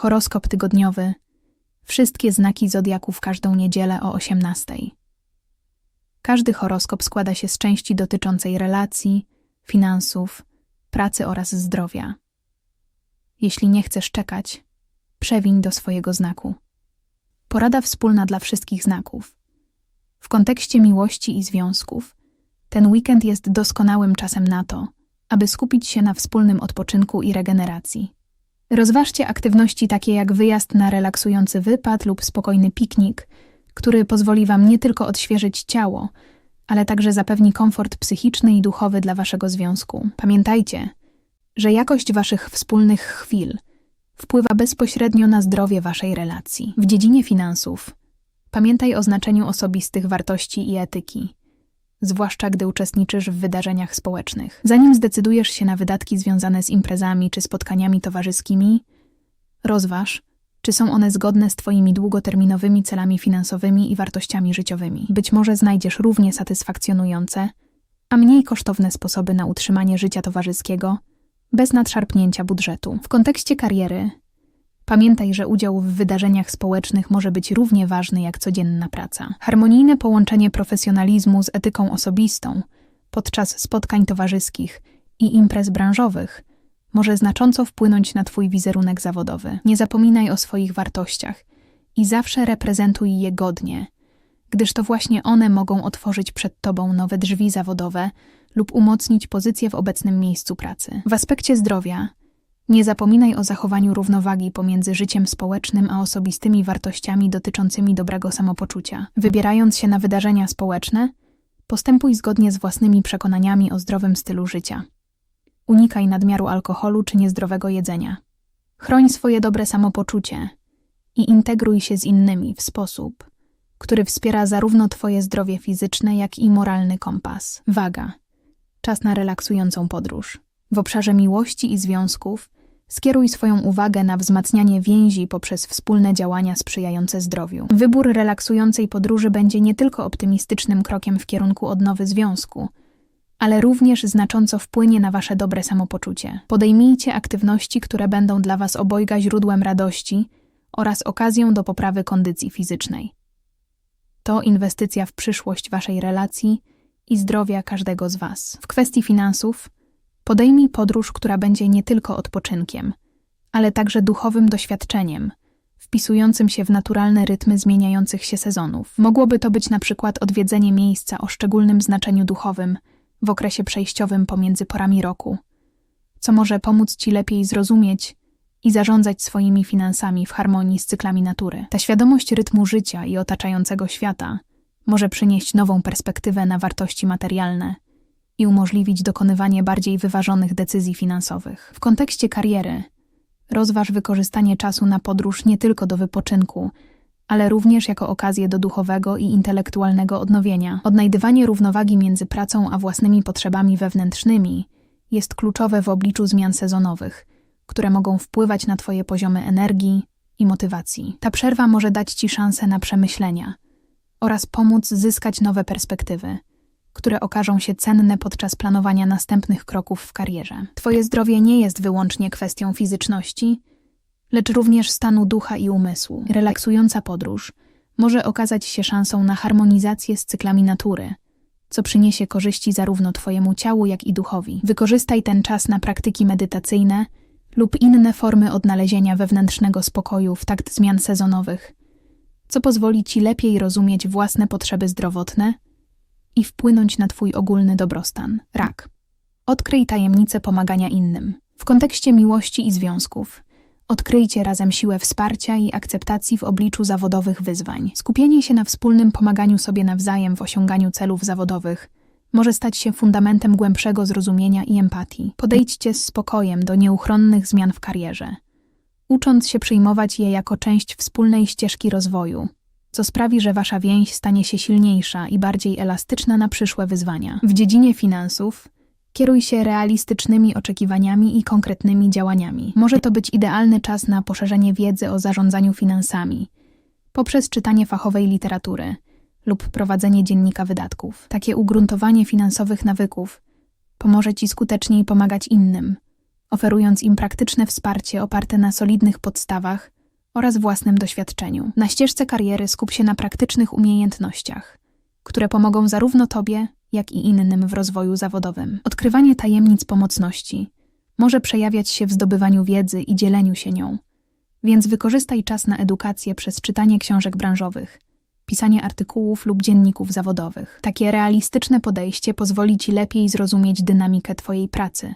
Horoskop tygodniowy. Wszystkie znaki zodiaku w każdą niedzielę o 18. Każdy horoskop składa się z części dotyczącej relacji, finansów, pracy oraz zdrowia. Jeśli nie chcesz czekać, przewiń do swojego znaku. Porada wspólna dla wszystkich znaków. W kontekście miłości i związków, ten weekend jest doskonałym czasem na to, aby skupić się na wspólnym odpoczynku i regeneracji. Rozważcie aktywności takie jak wyjazd na relaksujący wypad lub spokojny piknik, który pozwoli Wam nie tylko odświeżyć ciało, ale także zapewni komfort psychiczny i duchowy dla Waszego związku. Pamiętajcie, że jakość Waszych wspólnych chwil wpływa bezpośrednio na zdrowie Waszej relacji. W dziedzinie finansów pamiętaj o znaczeniu osobistych wartości i etyki zwłaszcza gdy uczestniczysz w wydarzeniach społecznych. Zanim zdecydujesz się na wydatki związane z imprezami czy spotkaniami towarzyskimi, rozważ, czy są one zgodne z Twoimi długoterminowymi celami finansowymi i wartościami życiowymi. Być może znajdziesz równie satysfakcjonujące, a mniej kosztowne sposoby na utrzymanie życia towarzyskiego bez nadszarpnięcia budżetu. W kontekście kariery Pamiętaj, że udział w wydarzeniach społecznych może być równie ważny jak codzienna praca. Harmonijne połączenie profesjonalizmu z etyką osobistą podczas spotkań towarzyskich i imprez branżowych może znacząco wpłynąć na Twój wizerunek zawodowy. Nie zapominaj o swoich wartościach i zawsze reprezentuj je godnie, gdyż to właśnie one mogą otworzyć przed Tobą nowe drzwi zawodowe lub umocnić pozycję w obecnym miejscu pracy. W aspekcie zdrowia nie zapominaj o zachowaniu równowagi pomiędzy życiem społecznym a osobistymi wartościami dotyczącymi dobrego samopoczucia. Wybierając się na wydarzenia społeczne, postępuj zgodnie z własnymi przekonaniami o zdrowym stylu życia. Unikaj nadmiaru alkoholu czy niezdrowego jedzenia. Chroń swoje dobre samopoczucie i integruj się z innymi w sposób, który wspiera zarówno Twoje zdrowie fizyczne, jak i moralny kompas. Waga. Czas na relaksującą podróż. W obszarze miłości i związków Skieruj swoją uwagę na wzmacnianie więzi poprzez wspólne działania sprzyjające zdrowiu. Wybór relaksującej podróży będzie nie tylko optymistycznym krokiem w kierunku odnowy związku, ale również znacząco wpłynie na wasze dobre samopoczucie. Podejmijcie aktywności, które będą dla was obojga źródłem radości oraz okazją do poprawy kondycji fizycznej. To inwestycja w przyszłość waszej relacji i zdrowia każdego z was. W kwestii finansów Podejmij podróż, która będzie nie tylko odpoczynkiem, ale także duchowym doświadczeniem, wpisującym się w naturalne rytmy zmieniających się sezonów. Mogłoby to być na przykład odwiedzenie miejsca o szczególnym znaczeniu duchowym w okresie przejściowym pomiędzy porami roku, co może pomóc Ci lepiej zrozumieć i zarządzać swoimi finansami w harmonii z cyklami natury. Ta świadomość rytmu życia i otaczającego świata może przynieść nową perspektywę na wartości materialne – i umożliwić dokonywanie bardziej wyważonych decyzji finansowych. W kontekście kariery rozważ wykorzystanie czasu na podróż nie tylko do wypoczynku, ale również jako okazję do duchowego i intelektualnego odnowienia. Odnajdywanie równowagi między pracą a własnymi potrzebami wewnętrznymi jest kluczowe w obliczu zmian sezonowych, które mogą wpływać na Twoje poziomy energii i motywacji. Ta przerwa może dać Ci szansę na przemyślenia oraz pomóc zyskać nowe perspektywy które okażą się cenne podczas planowania następnych kroków w karierze. Twoje zdrowie nie jest wyłącznie kwestią fizyczności, lecz również stanu ducha i umysłu. Relaksująca podróż może okazać się szansą na harmonizację z cyklami natury, co przyniesie korzyści zarówno Twojemu ciału, jak i duchowi. Wykorzystaj ten czas na praktyki medytacyjne lub inne formy odnalezienia wewnętrznego spokoju w takt zmian sezonowych, co pozwoli Ci lepiej rozumieć własne potrzeby zdrowotne i wpłynąć na Twój ogólny dobrostan. Rak. Odkryj tajemnicę pomagania innym. W kontekście miłości i związków. Odkryjcie razem siłę wsparcia i akceptacji w obliczu zawodowych wyzwań. Skupienie się na wspólnym pomaganiu sobie nawzajem w osiąganiu celów zawodowych może stać się fundamentem głębszego zrozumienia i empatii. Podejdźcie z spokojem do nieuchronnych zmian w karierze, ucząc się przyjmować je jako część wspólnej ścieżki rozwoju co sprawi, że wasza więź stanie się silniejsza i bardziej elastyczna na przyszłe wyzwania. W dziedzinie finansów kieruj się realistycznymi oczekiwaniami i konkretnymi działaniami. Może to być idealny czas na poszerzenie wiedzy o zarządzaniu finansami poprzez czytanie fachowej literatury lub prowadzenie dziennika wydatków. Takie ugruntowanie finansowych nawyków pomoże ci skuteczniej pomagać innym oferując im praktyczne wsparcie oparte na solidnych podstawach oraz własnym doświadczeniu. Na ścieżce kariery skup się na praktycznych umiejętnościach, które pomogą zarówno Tobie, jak i innym w rozwoju zawodowym. Odkrywanie tajemnic pomocności może przejawiać się w zdobywaniu wiedzy i dzieleniu się nią, więc wykorzystaj czas na edukację przez czytanie książek branżowych, pisanie artykułów lub dzienników zawodowych. Takie realistyczne podejście pozwoli Ci lepiej zrozumieć dynamikę Twojej pracy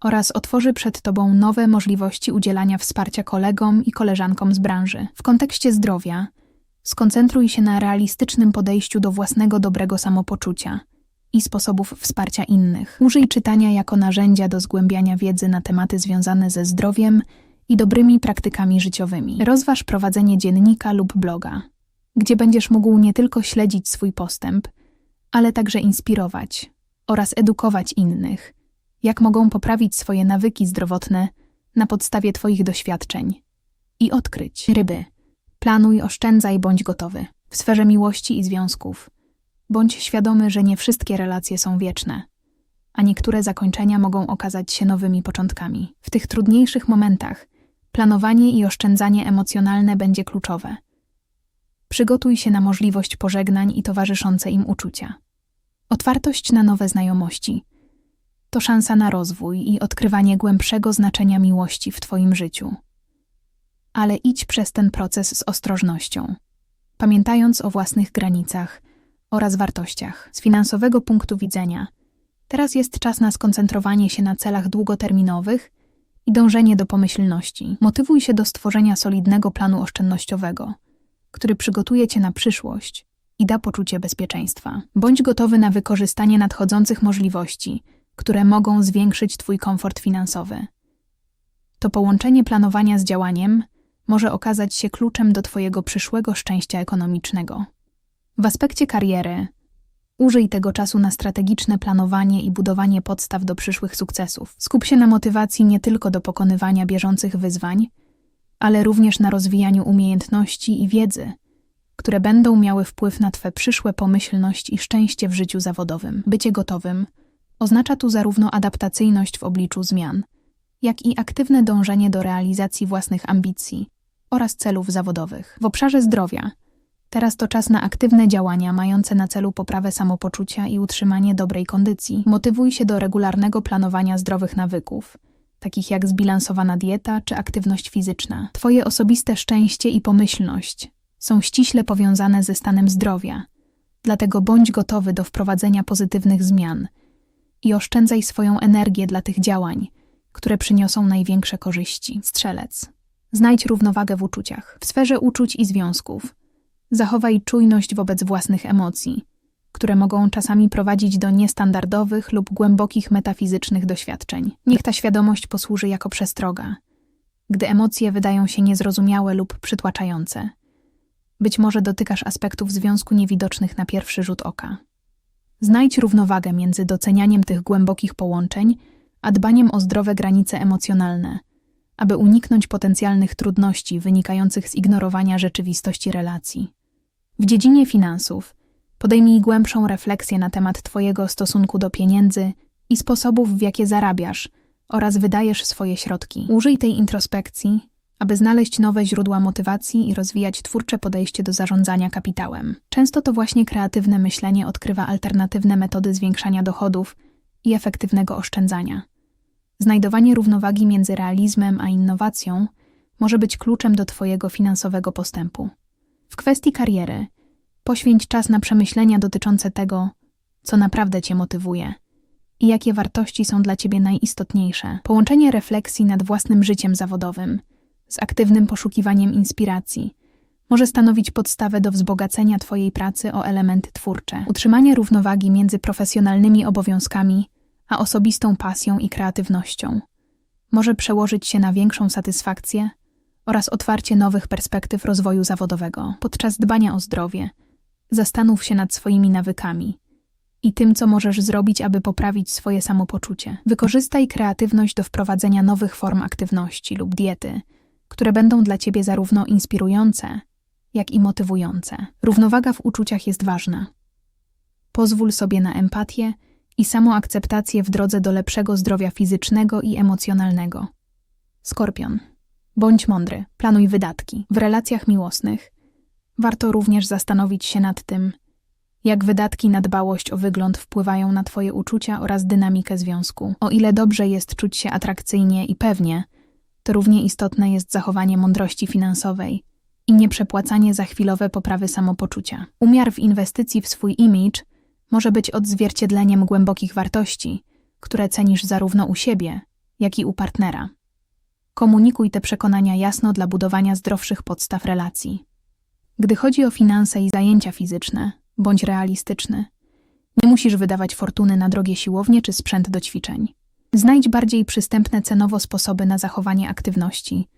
oraz otworzy przed Tobą nowe możliwości udzielania wsparcia kolegom i koleżankom z branży. W kontekście zdrowia skoncentruj się na realistycznym podejściu do własnego dobrego samopoczucia i sposobów wsparcia innych. Użyj czytania jako narzędzia do zgłębiania wiedzy na tematy związane ze zdrowiem i dobrymi praktykami życiowymi. Rozważ prowadzenie dziennika lub bloga, gdzie będziesz mógł nie tylko śledzić swój postęp, ale także inspirować oraz edukować innych, jak mogą poprawić swoje nawyki zdrowotne na podstawie Twoich doświadczeń i odkryć. Ryby. Planuj, oszczędzaj, bądź gotowy. W sferze miłości i związków. Bądź świadomy, że nie wszystkie relacje są wieczne, a niektóre zakończenia mogą okazać się nowymi początkami. W tych trudniejszych momentach planowanie i oszczędzanie emocjonalne będzie kluczowe. Przygotuj się na możliwość pożegnań i towarzyszące im uczucia. Otwartość na nowe znajomości to szansa na rozwój i odkrywanie głębszego znaczenia miłości w Twoim życiu. Ale idź przez ten proces z ostrożnością, pamiętając o własnych granicach oraz wartościach. Z finansowego punktu widzenia, teraz jest czas na skoncentrowanie się na celach długoterminowych i dążenie do pomyślności. Motywuj się do stworzenia solidnego planu oszczędnościowego, który przygotuje cię na przyszłość i da poczucie bezpieczeństwa. Bądź gotowy na wykorzystanie nadchodzących możliwości, które mogą zwiększyć Twój komfort finansowy. To połączenie planowania z działaniem może okazać się kluczem do Twojego przyszłego szczęścia ekonomicznego. W aspekcie kariery użyj tego czasu na strategiczne planowanie i budowanie podstaw do przyszłych sukcesów. Skup się na motywacji nie tylko do pokonywania bieżących wyzwań, ale również na rozwijaniu umiejętności i wiedzy, które będą miały wpływ na Twe przyszłe pomyślność i szczęście w życiu zawodowym. Bycie gotowym oznacza tu zarówno adaptacyjność w obliczu zmian, jak i aktywne dążenie do realizacji własnych ambicji oraz celów zawodowych. W obszarze zdrowia Teraz to czas na aktywne działania mające na celu poprawę samopoczucia i utrzymanie dobrej kondycji. Motywuj się do regularnego planowania zdrowych nawyków, takich jak zbilansowana dieta czy aktywność fizyczna. Twoje osobiste szczęście i pomyślność są ściśle powiązane ze stanem zdrowia, dlatego bądź gotowy do wprowadzenia pozytywnych zmian i oszczędzaj swoją energię dla tych działań, które przyniosą największe korzyści. Strzelec. Znajdź równowagę w uczuciach. W sferze uczuć i związków Zachowaj czujność wobec własnych emocji, które mogą czasami prowadzić do niestandardowych lub głębokich metafizycznych doświadczeń. Niech ta świadomość posłuży jako przestroga, gdy emocje wydają się niezrozumiałe lub przytłaczające. Być może dotykasz aspektów związku niewidocznych na pierwszy rzut oka. Znajdź równowagę między docenianiem tych głębokich połączeń, a dbaniem o zdrowe granice emocjonalne – aby uniknąć potencjalnych trudności wynikających z ignorowania rzeczywistości relacji. W dziedzinie finansów podejmij głębszą refleksję na temat Twojego stosunku do pieniędzy i sposobów, w jakie zarabiasz oraz wydajesz swoje środki. Użyj tej introspekcji, aby znaleźć nowe źródła motywacji i rozwijać twórcze podejście do zarządzania kapitałem. Często to właśnie kreatywne myślenie odkrywa alternatywne metody zwiększania dochodów i efektywnego oszczędzania. Znajdowanie równowagi między realizmem a innowacją może być kluczem do Twojego finansowego postępu. W kwestii kariery poświęć czas na przemyślenia dotyczące tego, co naprawdę Cię motywuje i jakie wartości są dla Ciebie najistotniejsze. Połączenie refleksji nad własnym życiem zawodowym z aktywnym poszukiwaniem inspiracji może stanowić podstawę do wzbogacenia Twojej pracy o elementy twórcze. Utrzymanie równowagi między profesjonalnymi obowiązkami a osobistą pasją i kreatywnością może przełożyć się na większą satysfakcję oraz otwarcie nowych perspektyw rozwoju zawodowego. Podczas dbania o zdrowie, zastanów się nad swoimi nawykami i tym, co możesz zrobić, aby poprawić swoje samopoczucie. Wykorzystaj kreatywność do wprowadzenia nowych form aktywności lub diety, które będą dla ciebie zarówno inspirujące, jak i motywujące. Równowaga w uczuciach jest ważna. Pozwól sobie na empatię i samoakceptację w drodze do lepszego zdrowia fizycznego i emocjonalnego. Skorpion. Bądź mądry, planuj wydatki. W relacjach miłosnych warto również zastanowić się nad tym, jak wydatki na dbałość o wygląd wpływają na Twoje uczucia oraz dynamikę związku. O ile dobrze jest czuć się atrakcyjnie i pewnie, to równie istotne jest zachowanie mądrości finansowej i nieprzepłacanie za chwilowe poprawy samopoczucia. Umiar w inwestycji w swój image może być odzwierciedleniem głębokich wartości, które cenisz zarówno u siebie, jak i u partnera. Komunikuj te przekonania jasno dla budowania zdrowszych podstaw relacji. Gdy chodzi o finanse i zajęcia fizyczne, bądź realistyczny. Nie musisz wydawać fortuny na drogie siłownie czy sprzęt do ćwiczeń. Znajdź bardziej przystępne cenowo sposoby na zachowanie aktywności,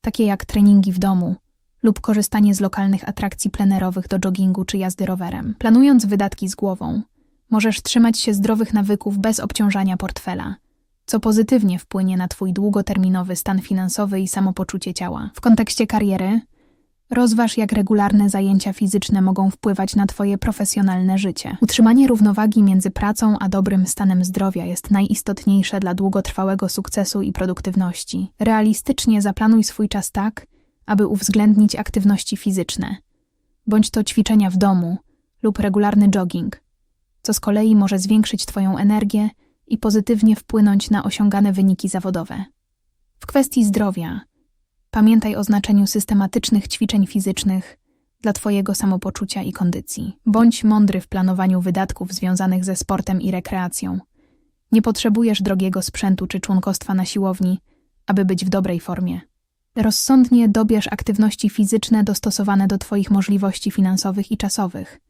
takie jak treningi w domu lub korzystanie z lokalnych atrakcji plenerowych do joggingu czy jazdy rowerem. Planując wydatki z głową, możesz trzymać się zdrowych nawyków bez obciążania portfela, co pozytywnie wpłynie na Twój długoterminowy stan finansowy i samopoczucie ciała. W kontekście kariery, Rozważ, jak regularne zajęcia fizyczne mogą wpływać na Twoje profesjonalne życie. Utrzymanie równowagi między pracą a dobrym stanem zdrowia jest najistotniejsze dla długotrwałego sukcesu i produktywności. Realistycznie zaplanuj swój czas tak, aby uwzględnić aktywności fizyczne, bądź to ćwiczenia w domu lub regularny jogging, co z kolei może zwiększyć Twoją energię i pozytywnie wpłynąć na osiągane wyniki zawodowe. W kwestii zdrowia, Pamiętaj o znaczeniu systematycznych ćwiczeń fizycznych dla Twojego samopoczucia i kondycji. Bądź mądry w planowaniu wydatków związanych ze sportem i rekreacją. Nie potrzebujesz drogiego sprzętu czy członkostwa na siłowni, aby być w dobrej formie. Rozsądnie dobierz aktywności fizyczne dostosowane do Twoich możliwości finansowych i czasowych,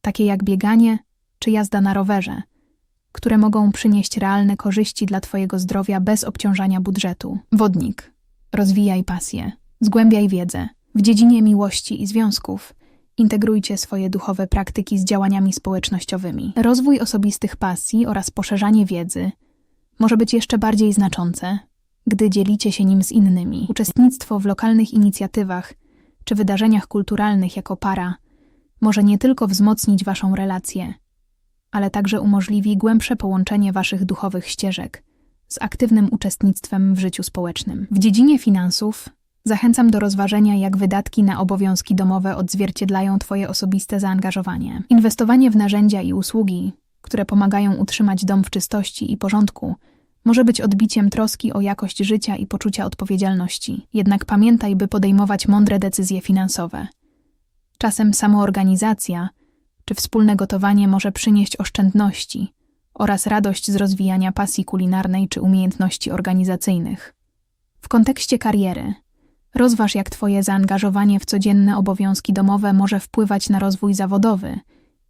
takie jak bieganie czy jazda na rowerze, które mogą przynieść realne korzyści dla Twojego zdrowia bez obciążania budżetu. Wodnik. Rozwijaj pasję, zgłębiaj wiedzę. W dziedzinie miłości i związków integrujcie swoje duchowe praktyki z działaniami społecznościowymi. Rozwój osobistych pasji oraz poszerzanie wiedzy może być jeszcze bardziej znaczące, gdy dzielicie się nim z innymi. Uczestnictwo w lokalnych inicjatywach czy wydarzeniach kulturalnych jako para może nie tylko wzmocnić waszą relację, ale także umożliwi głębsze połączenie waszych duchowych ścieżek z aktywnym uczestnictwem w życiu społecznym. W dziedzinie finansów zachęcam do rozważenia, jak wydatki na obowiązki domowe odzwierciedlają Twoje osobiste zaangażowanie. Inwestowanie w narzędzia i usługi, które pomagają utrzymać dom w czystości i porządku, może być odbiciem troski o jakość życia i poczucia odpowiedzialności. Jednak pamiętaj, by podejmować mądre decyzje finansowe. Czasem samoorganizacja czy wspólne gotowanie może przynieść oszczędności, oraz radość z rozwijania pasji kulinarnej czy umiejętności organizacyjnych. W kontekście kariery, rozważ jak Twoje zaangażowanie w codzienne obowiązki domowe może wpływać na rozwój zawodowy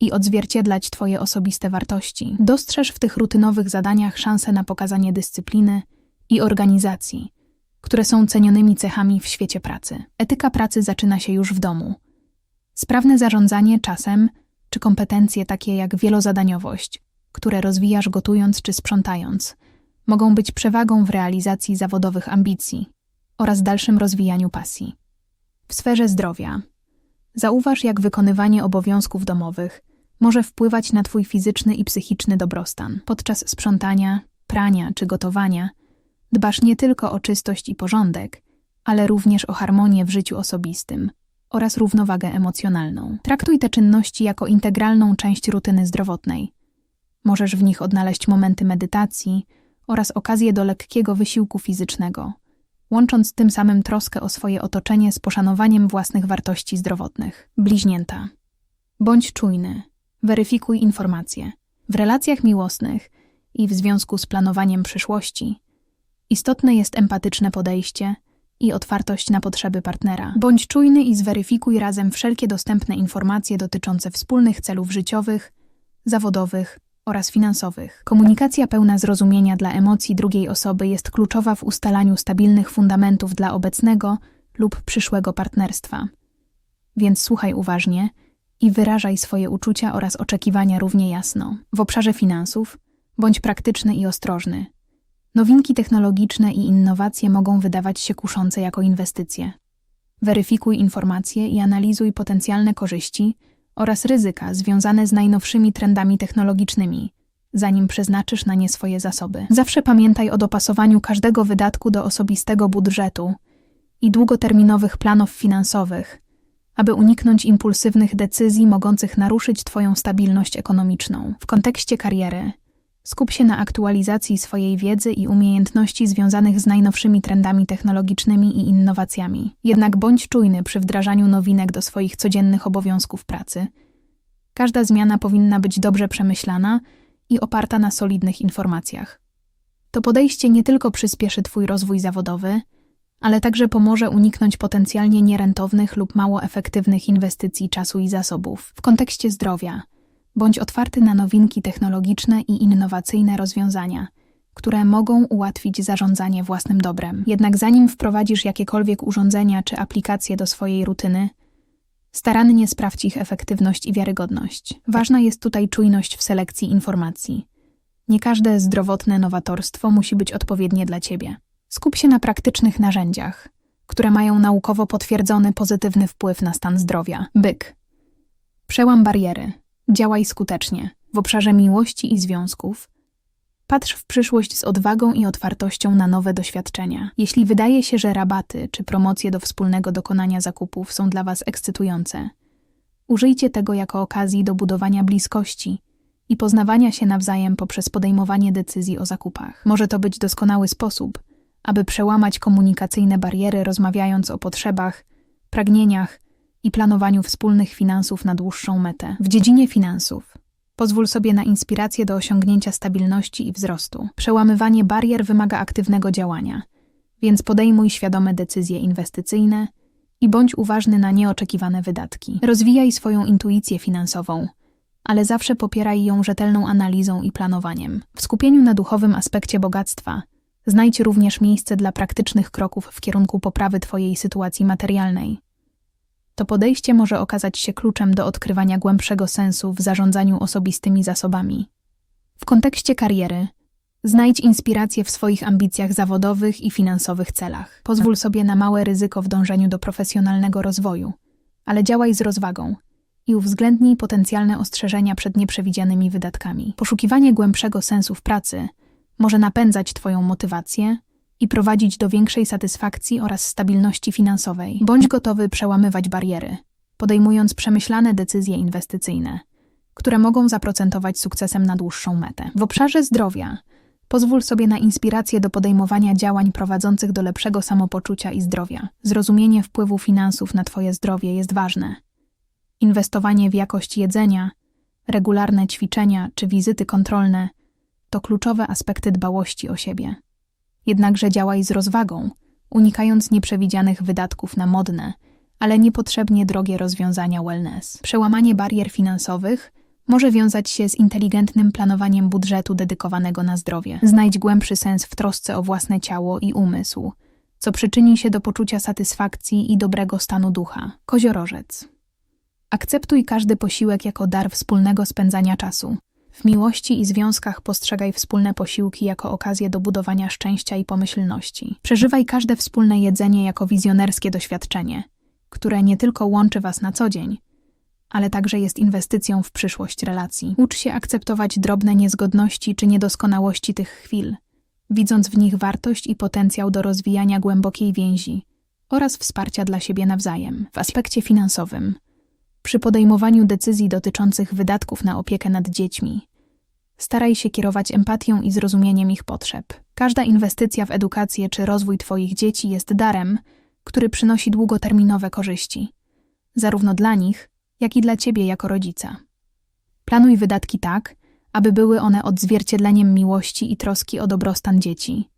i odzwierciedlać Twoje osobiste wartości. Dostrzeż w tych rutynowych zadaniach szansę na pokazanie dyscypliny i organizacji, które są cenionymi cechami w świecie pracy. Etyka pracy zaczyna się już w domu. Sprawne zarządzanie czasem czy kompetencje takie jak wielozadaniowość, które rozwijasz gotując czy sprzątając, mogą być przewagą w realizacji zawodowych ambicji oraz dalszym rozwijaniu pasji. W sferze zdrowia zauważ, jak wykonywanie obowiązków domowych może wpływać na Twój fizyczny i psychiczny dobrostan. Podczas sprzątania, prania czy gotowania dbasz nie tylko o czystość i porządek, ale również o harmonię w życiu osobistym oraz równowagę emocjonalną. Traktuj te czynności jako integralną część rutyny zdrowotnej, Możesz w nich odnaleźć momenty medytacji oraz okazję do lekkiego wysiłku fizycznego, łącząc tym samym troskę o swoje otoczenie z poszanowaniem własnych wartości zdrowotnych. Bliźnięta. Bądź czujny. Weryfikuj informacje. W relacjach miłosnych i w związku z planowaniem przyszłości istotne jest empatyczne podejście i otwartość na potrzeby partnera. Bądź czujny i zweryfikuj razem wszelkie dostępne informacje dotyczące wspólnych celów życiowych, zawodowych oraz finansowych. Komunikacja pełna zrozumienia dla emocji drugiej osoby jest kluczowa w ustalaniu stabilnych fundamentów dla obecnego lub przyszłego partnerstwa. Więc słuchaj uważnie i wyrażaj swoje uczucia oraz oczekiwania równie jasno. W obszarze finansów bądź praktyczny i ostrożny. Nowinki technologiczne i innowacje mogą wydawać się kuszące jako inwestycje. Weryfikuj informacje i analizuj potencjalne korzyści oraz ryzyka związane z najnowszymi trendami technologicznymi, zanim przeznaczysz na nie swoje zasoby. Zawsze pamiętaj o dopasowaniu każdego wydatku do osobistego budżetu i długoterminowych planów finansowych, aby uniknąć impulsywnych decyzji mogących naruszyć Twoją stabilność ekonomiczną. W kontekście kariery skup się na aktualizacji swojej wiedzy i umiejętności związanych z najnowszymi trendami technologicznymi i innowacjami. Jednak bądź czujny przy wdrażaniu nowinek do swoich codziennych obowiązków pracy. Każda zmiana powinna być dobrze przemyślana i oparta na solidnych informacjach. To podejście nie tylko przyspieszy Twój rozwój zawodowy, ale także pomoże uniknąć potencjalnie nierentownych lub mało efektywnych inwestycji czasu i zasobów. W kontekście zdrowia, bądź otwarty na nowinki technologiczne i innowacyjne rozwiązania, które mogą ułatwić zarządzanie własnym dobrem. Jednak zanim wprowadzisz jakiekolwiek urządzenia czy aplikacje do swojej rutyny, starannie sprawdź ich efektywność i wiarygodność. Ważna jest tutaj czujność w selekcji informacji. Nie każde zdrowotne nowatorstwo musi być odpowiednie dla Ciebie. Skup się na praktycznych narzędziach, które mają naukowo potwierdzony pozytywny wpływ na stan zdrowia. Byk. Przełam bariery. Działaj skutecznie w obszarze miłości i związków. Patrz w przyszłość z odwagą i otwartością na nowe doświadczenia. Jeśli wydaje się, że rabaty czy promocje do wspólnego dokonania zakupów są dla Was ekscytujące, użyjcie tego jako okazji do budowania bliskości i poznawania się nawzajem poprzez podejmowanie decyzji o zakupach. Może to być doskonały sposób, aby przełamać komunikacyjne bariery, rozmawiając o potrzebach, pragnieniach i planowaniu wspólnych finansów na dłuższą metę. W dziedzinie finansów pozwól sobie na inspirację do osiągnięcia stabilności i wzrostu. Przełamywanie barier wymaga aktywnego działania, więc podejmuj świadome decyzje inwestycyjne i bądź uważny na nieoczekiwane wydatki. Rozwijaj swoją intuicję finansową, ale zawsze popieraj ją rzetelną analizą i planowaniem. W skupieniu na duchowym aspekcie bogactwa Znajdź również miejsce dla praktycznych kroków w kierunku poprawy Twojej sytuacji materialnej. To podejście może okazać się kluczem do odkrywania głębszego sensu w zarządzaniu osobistymi zasobami. W kontekście kariery znajdź inspirację w swoich ambicjach zawodowych i finansowych celach. Pozwól sobie na małe ryzyko w dążeniu do profesjonalnego rozwoju, ale działaj z rozwagą i uwzględnij potencjalne ostrzeżenia przed nieprzewidzianymi wydatkami. Poszukiwanie głębszego sensu w pracy – może napędzać Twoją motywację i prowadzić do większej satysfakcji oraz stabilności finansowej. Bądź gotowy przełamywać bariery, podejmując przemyślane decyzje inwestycyjne, które mogą zaprocentować sukcesem na dłuższą metę. W obszarze zdrowia pozwól sobie na inspirację do podejmowania działań prowadzących do lepszego samopoczucia i zdrowia. Zrozumienie wpływu finansów na Twoje zdrowie jest ważne. Inwestowanie w jakość jedzenia, regularne ćwiczenia czy wizyty kontrolne to kluczowe aspekty dbałości o siebie. Jednakże działaj z rozwagą, unikając nieprzewidzianych wydatków na modne, ale niepotrzebnie drogie rozwiązania wellness. Przełamanie barier finansowych może wiązać się z inteligentnym planowaniem budżetu dedykowanego na zdrowie. Znajdź głębszy sens w trosce o własne ciało i umysł, co przyczyni się do poczucia satysfakcji i dobrego stanu ducha. Koziorożec. Akceptuj każdy posiłek jako dar wspólnego spędzania czasu. W miłości i związkach postrzegaj wspólne posiłki jako okazję do budowania szczęścia i pomyślności. Przeżywaj każde wspólne jedzenie jako wizjonerskie doświadczenie, które nie tylko łączy Was na co dzień, ale także jest inwestycją w przyszłość relacji. Ucz się akceptować drobne niezgodności czy niedoskonałości tych chwil, widząc w nich wartość i potencjał do rozwijania głębokiej więzi oraz wsparcia dla siebie nawzajem. W aspekcie finansowym przy podejmowaniu decyzji dotyczących wydatków na opiekę nad dziećmi, staraj się kierować empatią i zrozumieniem ich potrzeb. Każda inwestycja w edukację czy rozwój Twoich dzieci jest darem, który przynosi długoterminowe korzyści, zarówno dla nich, jak i dla Ciebie jako rodzica. Planuj wydatki tak, aby były one odzwierciedleniem miłości i troski o dobrostan dzieci.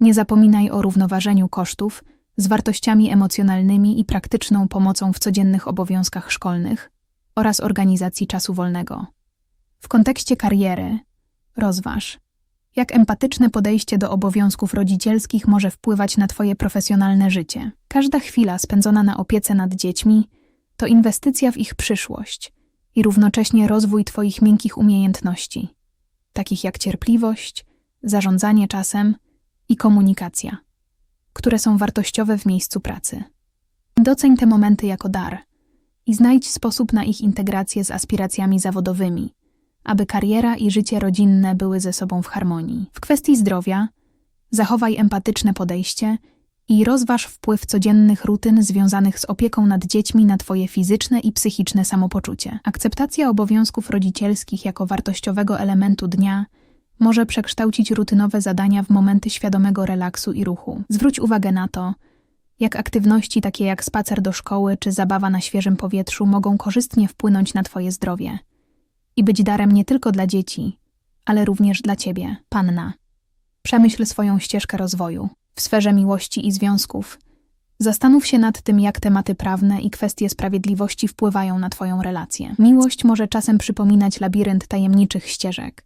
Nie zapominaj o równoważeniu kosztów z wartościami emocjonalnymi i praktyczną pomocą w codziennych obowiązkach szkolnych oraz organizacji czasu wolnego. W kontekście kariery rozważ, jak empatyczne podejście do obowiązków rodzicielskich może wpływać na Twoje profesjonalne życie. Każda chwila spędzona na opiece nad dziećmi to inwestycja w ich przyszłość i równocześnie rozwój Twoich miękkich umiejętności, takich jak cierpliwość, zarządzanie czasem i komunikacja które są wartościowe w miejscu pracy. Doceń te momenty jako dar i znajdź sposób na ich integrację z aspiracjami zawodowymi, aby kariera i życie rodzinne były ze sobą w harmonii. W kwestii zdrowia zachowaj empatyczne podejście i rozważ wpływ codziennych rutyn związanych z opieką nad dziećmi na Twoje fizyczne i psychiczne samopoczucie. Akceptacja obowiązków rodzicielskich jako wartościowego elementu dnia może przekształcić rutynowe zadania w momenty świadomego relaksu i ruchu. Zwróć uwagę na to, jak aktywności takie jak spacer do szkoły czy zabawa na świeżym powietrzu mogą korzystnie wpłynąć na Twoje zdrowie i być darem nie tylko dla dzieci, ale również dla Ciebie, panna. Przemyśl swoją ścieżkę rozwoju w sferze miłości i związków. Zastanów się nad tym, jak tematy prawne i kwestie sprawiedliwości wpływają na Twoją relację. Miłość może czasem przypominać labirynt tajemniczych ścieżek,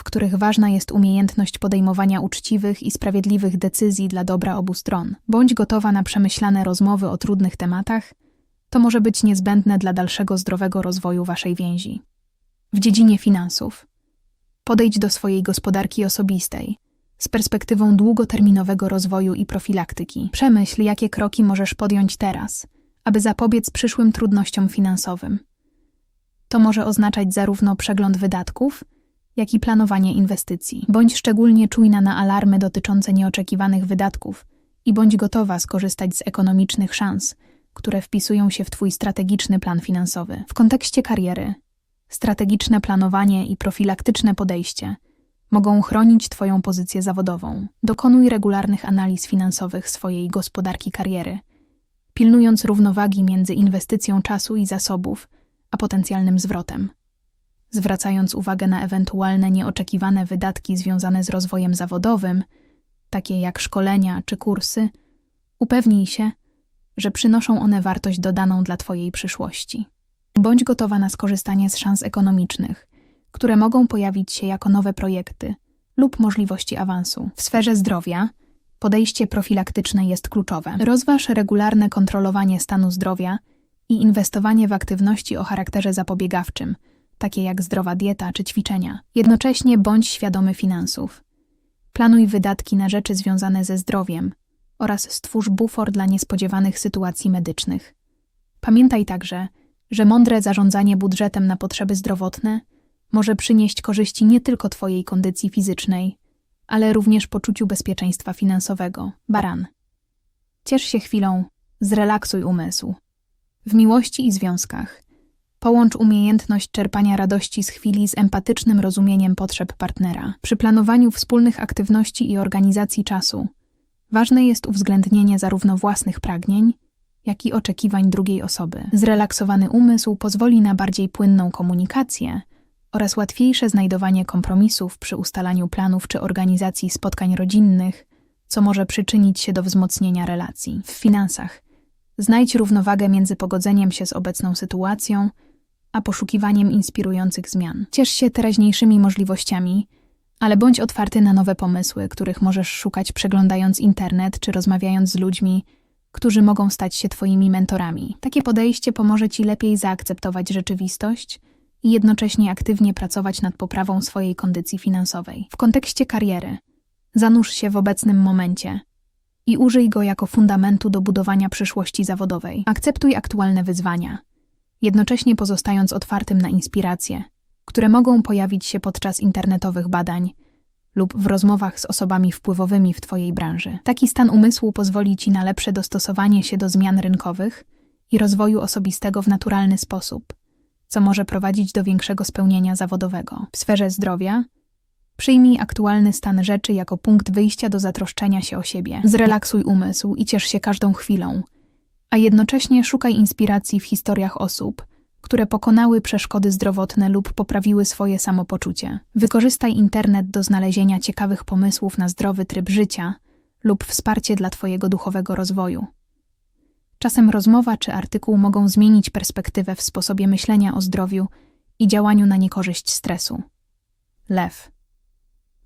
w których ważna jest umiejętność podejmowania uczciwych i sprawiedliwych decyzji dla dobra obu stron. Bądź gotowa na przemyślane rozmowy o trudnych tematach, to może być niezbędne dla dalszego zdrowego rozwoju Waszej więzi. W dziedzinie finansów. Podejdź do swojej gospodarki osobistej z perspektywą długoterminowego rozwoju i profilaktyki. Przemyśl, jakie kroki możesz podjąć teraz, aby zapobiec przyszłym trudnościom finansowym. To może oznaczać zarówno przegląd wydatków, jak i planowanie inwestycji. Bądź szczególnie czujna na alarmy dotyczące nieoczekiwanych wydatków i bądź gotowa skorzystać z ekonomicznych szans, które wpisują się w Twój strategiczny plan finansowy. W kontekście kariery, strategiczne planowanie i profilaktyczne podejście mogą chronić Twoją pozycję zawodową. Dokonuj regularnych analiz finansowych swojej gospodarki kariery, pilnując równowagi między inwestycją czasu i zasobów, a potencjalnym zwrotem zwracając uwagę na ewentualne nieoczekiwane wydatki związane z rozwojem zawodowym, takie jak szkolenia czy kursy, upewnij się, że przynoszą one wartość dodaną dla Twojej przyszłości. Bądź gotowa na skorzystanie z szans ekonomicznych, które mogą pojawić się jako nowe projekty lub możliwości awansu. W sferze zdrowia podejście profilaktyczne jest kluczowe. Rozważ regularne kontrolowanie stanu zdrowia i inwestowanie w aktywności o charakterze zapobiegawczym – takie jak zdrowa dieta czy ćwiczenia. Jednocześnie bądź świadomy finansów. Planuj wydatki na rzeczy związane ze zdrowiem oraz stwórz bufor dla niespodziewanych sytuacji medycznych. Pamiętaj także, że mądre zarządzanie budżetem na potrzeby zdrowotne może przynieść korzyści nie tylko Twojej kondycji fizycznej, ale również poczuciu bezpieczeństwa finansowego. Baran. Ciesz się chwilą, zrelaksuj umysł. W miłości i związkach Połącz umiejętność czerpania radości z chwili z empatycznym rozumieniem potrzeb partnera. Przy planowaniu wspólnych aktywności i organizacji czasu ważne jest uwzględnienie zarówno własnych pragnień, jak i oczekiwań drugiej osoby. Zrelaksowany umysł pozwoli na bardziej płynną komunikację oraz łatwiejsze znajdowanie kompromisów przy ustalaniu planów czy organizacji spotkań rodzinnych, co może przyczynić się do wzmocnienia relacji. W finansach znajdź równowagę między pogodzeniem się z obecną sytuacją a poszukiwaniem inspirujących zmian. Ciesz się teraźniejszymi możliwościami, ale bądź otwarty na nowe pomysły, których możesz szukać przeglądając internet czy rozmawiając z ludźmi, którzy mogą stać się Twoimi mentorami. Takie podejście pomoże Ci lepiej zaakceptować rzeczywistość i jednocześnie aktywnie pracować nad poprawą swojej kondycji finansowej. W kontekście kariery, zanurz się w obecnym momencie i użyj go jako fundamentu do budowania przyszłości zawodowej. Akceptuj aktualne wyzwania jednocześnie pozostając otwartym na inspiracje, które mogą pojawić się podczas internetowych badań lub w rozmowach z osobami wpływowymi w Twojej branży. Taki stan umysłu pozwoli Ci na lepsze dostosowanie się do zmian rynkowych i rozwoju osobistego w naturalny sposób, co może prowadzić do większego spełnienia zawodowego. W sferze zdrowia Przyjmij aktualny stan rzeczy jako punkt wyjścia do zatroszczenia się o siebie. Zrelaksuj umysł i ciesz się każdą chwilą, a jednocześnie szukaj inspiracji w historiach osób, które pokonały przeszkody zdrowotne lub poprawiły swoje samopoczucie. Wykorzystaj internet do znalezienia ciekawych pomysłów na zdrowy tryb życia lub wsparcie dla Twojego duchowego rozwoju. Czasem rozmowa czy artykuł mogą zmienić perspektywę w sposobie myślenia o zdrowiu i działaniu na niekorzyść stresu. Lew.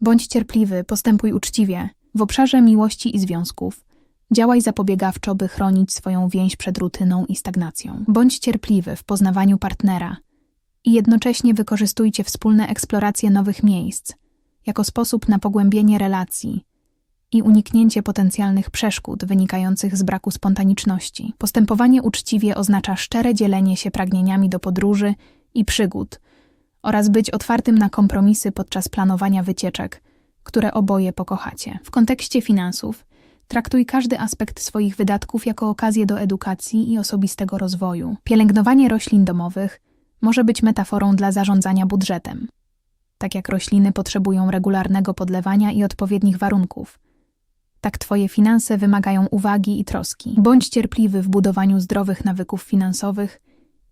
Bądź cierpliwy, postępuj uczciwie w obszarze miłości i związków Działaj zapobiegawczo, by chronić swoją więź przed rutyną i stagnacją. Bądź cierpliwy w poznawaniu partnera i jednocześnie wykorzystujcie wspólne eksploracje nowych miejsc jako sposób na pogłębienie relacji i uniknięcie potencjalnych przeszkód wynikających z braku spontaniczności. Postępowanie uczciwie oznacza szczere dzielenie się pragnieniami do podróży i przygód oraz być otwartym na kompromisy podczas planowania wycieczek, które oboje pokochacie. W kontekście finansów, traktuj każdy aspekt swoich wydatków jako okazję do edukacji i osobistego rozwoju. Pielęgnowanie roślin domowych może być metaforą dla zarządzania budżetem. Tak jak rośliny potrzebują regularnego podlewania i odpowiednich warunków, tak Twoje finanse wymagają uwagi i troski. Bądź cierpliwy w budowaniu zdrowych nawyków finansowych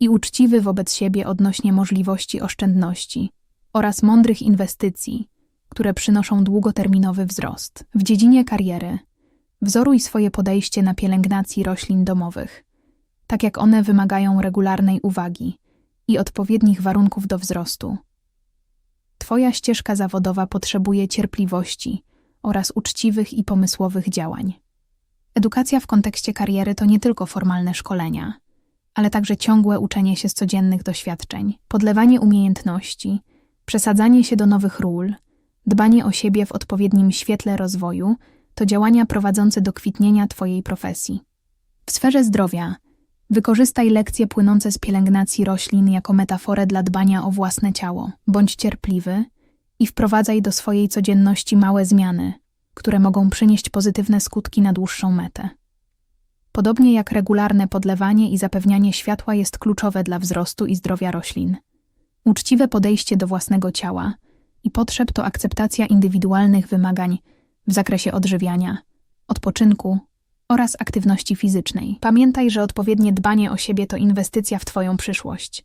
i uczciwy wobec siebie odnośnie możliwości oszczędności oraz mądrych inwestycji, które przynoszą długoterminowy wzrost. W dziedzinie kariery wzoruj swoje podejście na pielęgnacji roślin domowych, tak jak one wymagają regularnej uwagi i odpowiednich warunków do wzrostu. Twoja ścieżka zawodowa potrzebuje cierpliwości oraz uczciwych i pomysłowych działań. Edukacja w kontekście kariery to nie tylko formalne szkolenia, ale także ciągłe uczenie się z codziennych doświadczeń, podlewanie umiejętności, przesadzanie się do nowych ról, dbanie o siebie w odpowiednim świetle rozwoju to działania prowadzące do kwitnienia Twojej profesji. W sferze zdrowia wykorzystaj lekcje płynące z pielęgnacji roślin jako metaforę dla dbania o własne ciało. Bądź cierpliwy i wprowadzaj do swojej codzienności małe zmiany, które mogą przynieść pozytywne skutki na dłuższą metę. Podobnie jak regularne podlewanie i zapewnianie światła jest kluczowe dla wzrostu i zdrowia roślin. Uczciwe podejście do własnego ciała i potrzeb to akceptacja indywidualnych wymagań w zakresie odżywiania, odpoczynku oraz aktywności fizycznej. Pamiętaj, że odpowiednie dbanie o siebie to inwestycja w Twoją przyszłość.